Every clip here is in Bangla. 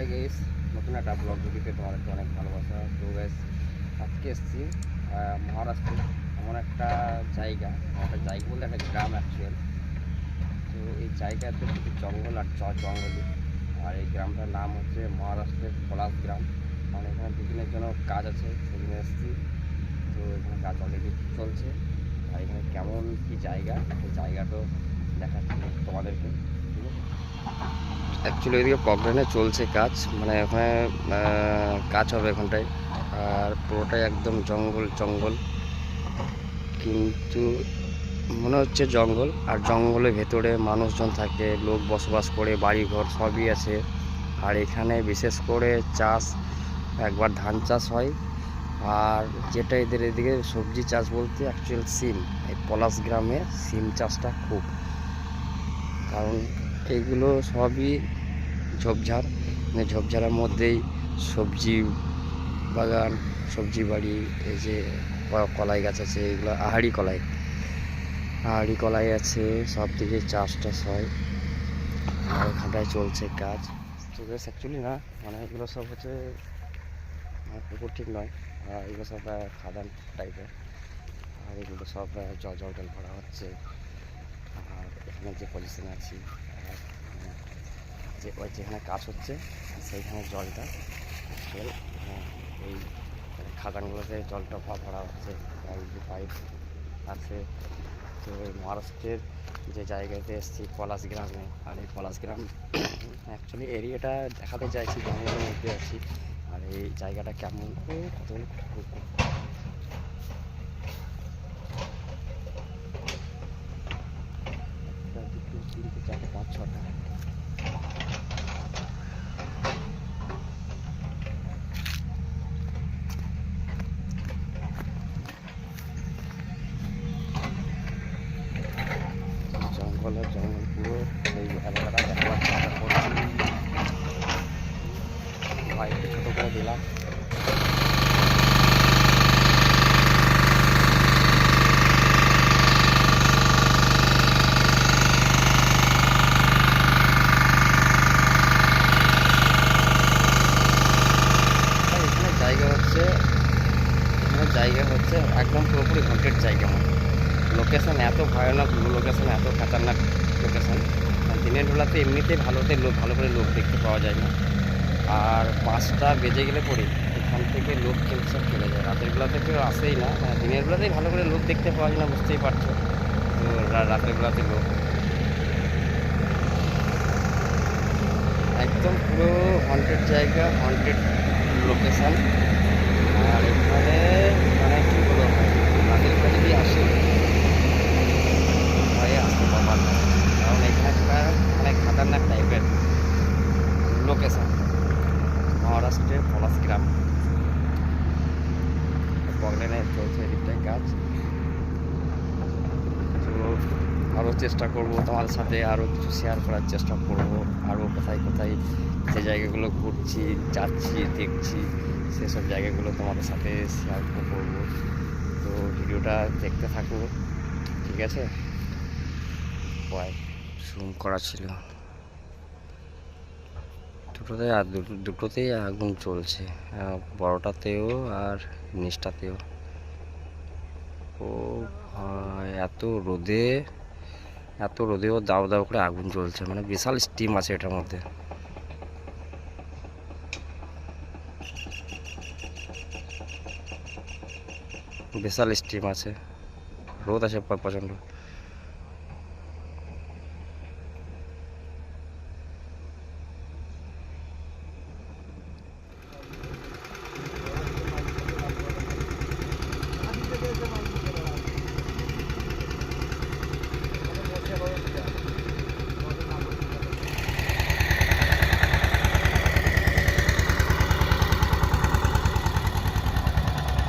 হাই গাইস নতুন একটা ব্লগ ভিডিওতে তোমাদেরকে অনেক ভালোবাসা। তো গাইস আজকে এসেছি মহারাষ্ট্রে এমন একটা জায়গা একটা জায়গা বলতে একটা গ্রাম অ্যাকচুয়াল তো এই জায়গাতে শুধু জঙ্গল আর চ জঙ্গলই আর এই গ্রামটার নাম হচ্ছে মহারাষ্ট্রের পলাশ গ্রাম। মানে এখানে দুদিনের জন্য কাজ আছে, সেদিনে এসেছি। তো এখানে কাজ অলরেডি চলছে। আর এখানে কেমন কি জায়গা, সেই জায়গাটা দেখাচ্ছি তোমাদেরকে। ঠিক আছে অ্যাকচুয়ালি এদিকে প্রবলেমে চলছে কাজ মানে ওখানে কাজ হবে এখানটায় আর পুরোটাই একদম জঙ্গল জঙ্গল। কিন্তু মনে হচ্ছে জঙ্গল, আর জঙ্গলের ভেতরে মানুষজন থাকে, লোক বসবাস করে বাড়ি ঘর সবই আছে। আর এখানে বিশেষ করে চাষ, একবার ধান চাষ হয়। আর যেটা এদের এদিকে সবজি চাষ বলতে অ্যাকচুয়াল সিম, এই পলাশ গ্রামে সিম চাষটা খুব। কারণ এইগুলো সবই ঝোপঝাড়। মানে ঝোপঝাড়ের মধ্যেই সবজি বাগান, সবজি বাড়ি, এই যে কলাই গাছ আছে, এগুলো আহাড়ি কলাই। আহাড়ি কলাই আছে, সব দিকে চাষ টাস হয়। আর এখানটায় চলছে কাজ। তো অ্যাকচুয়ালি না মানে এগুলো সব হচ্ছে পুকুর ঠিক নয়। আর এগুলো সব খাদান টাইপের আর এগুলো সব জল জল ভরা হচ্ছে। আর এখানে যে পজিশনে আছি যে ওই যেখানে কাজ হচ্ছে সেইখানে জলটা actual, আহ, এই খাদানগুলোতে জলটা ভরা হচ্ছে যে পাইপ আছে। তো এই মহারাষ্ট্রের যে জায়গাতে এসেছি পলাশ গ্রামে আর এই পলাশ গ্রাম অ্যাকচুয়ালি এরিয়াটা দেখাতে চাইছি জঙ্গলের মধ্যে আছি। আর এই জায়গাটা কেমন কতগুলো কুকুর। একটা, দুটো তিনটে চারটে পাঁচ ছটা জঙ্গল আর জঙ্গল পুরো সেই এলাকাটা দেখাবার চেষ্টা করছি ভাই একটু ছোটো করে দিলাম আর এখানে জায়গা হচ্ছে এখানে জায়গা হচ্ছে একদম পুরোপুরি হন্টেড জায়গা লোকেশন এত ভয়ানক লোকেশন এত খাতারনাক লোকেশন দিনের বেলাতে এমনিতেই ভালোতে লোক ভালো করে লোক দেখতে পাওয়া যায় না। আর পাঁচটা বেজে গেলে পরে এখান থেকে লোক কিন্তু সব চলে যায়। রাতের বেলাতে কেউ আসেই না। হ্যাঁ, দিনের বেলাতেই ভালো করে লোক দেখতে পাওয়া যায় না বুঝতেই পারছ। তো রাতের বেলাতে লোক। একদম পুরো হন্টেড জায়গা হন্টেড লোকেশন আর এখানে রাতের বেলা যদি আসে, ভয়ে আসতে পারবার কারণ এখানে মানে খাতারনাক টাইপের লোকেশন মহারাষ্ট্রের পলাশ গ্রাম বগলেনে চলছে এদিকটায় কাজ। তো আরও চেষ্টা করব তোমাদের সাথে আরও কিছু শেয়ার করার চেষ্টা করব। আরও কোথায় কোথায় যে জায়গাগুলো ঘুরছি, যাচ্ছি, দেখছি, সেসব জায়গাগুলো তোমাদের সাথে শেয়ার করব। তো ভিডিওটা দেখতে থাকো। ঠিক আছে? জুম করা ছিল। দুটোতে আর দুটো দুটোতেই আগুন চলছে। বড়টাতেও আর নিচটাতেও। ও এত রোদে, এত রোদেও দাও দাও করে আগুন জ্বলছে। মানে বিশাল স্টিম আছে এটার মধ্যে। বিশাল স্টিম আছে। রোদ আছে প্রচণ্ড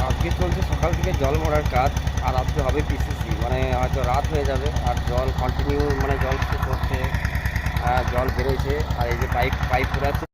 আজকে চলছে সকাল থেকে জল ভরার কাজ আর আজকে হবে পিসিসি মানে হয়তো রাত হয়ে যাবে আর জল কন্টিনিউ মানে জল করছে জল বেরোচ্ছে আর এই যে পাইপ পাইপ পড়ে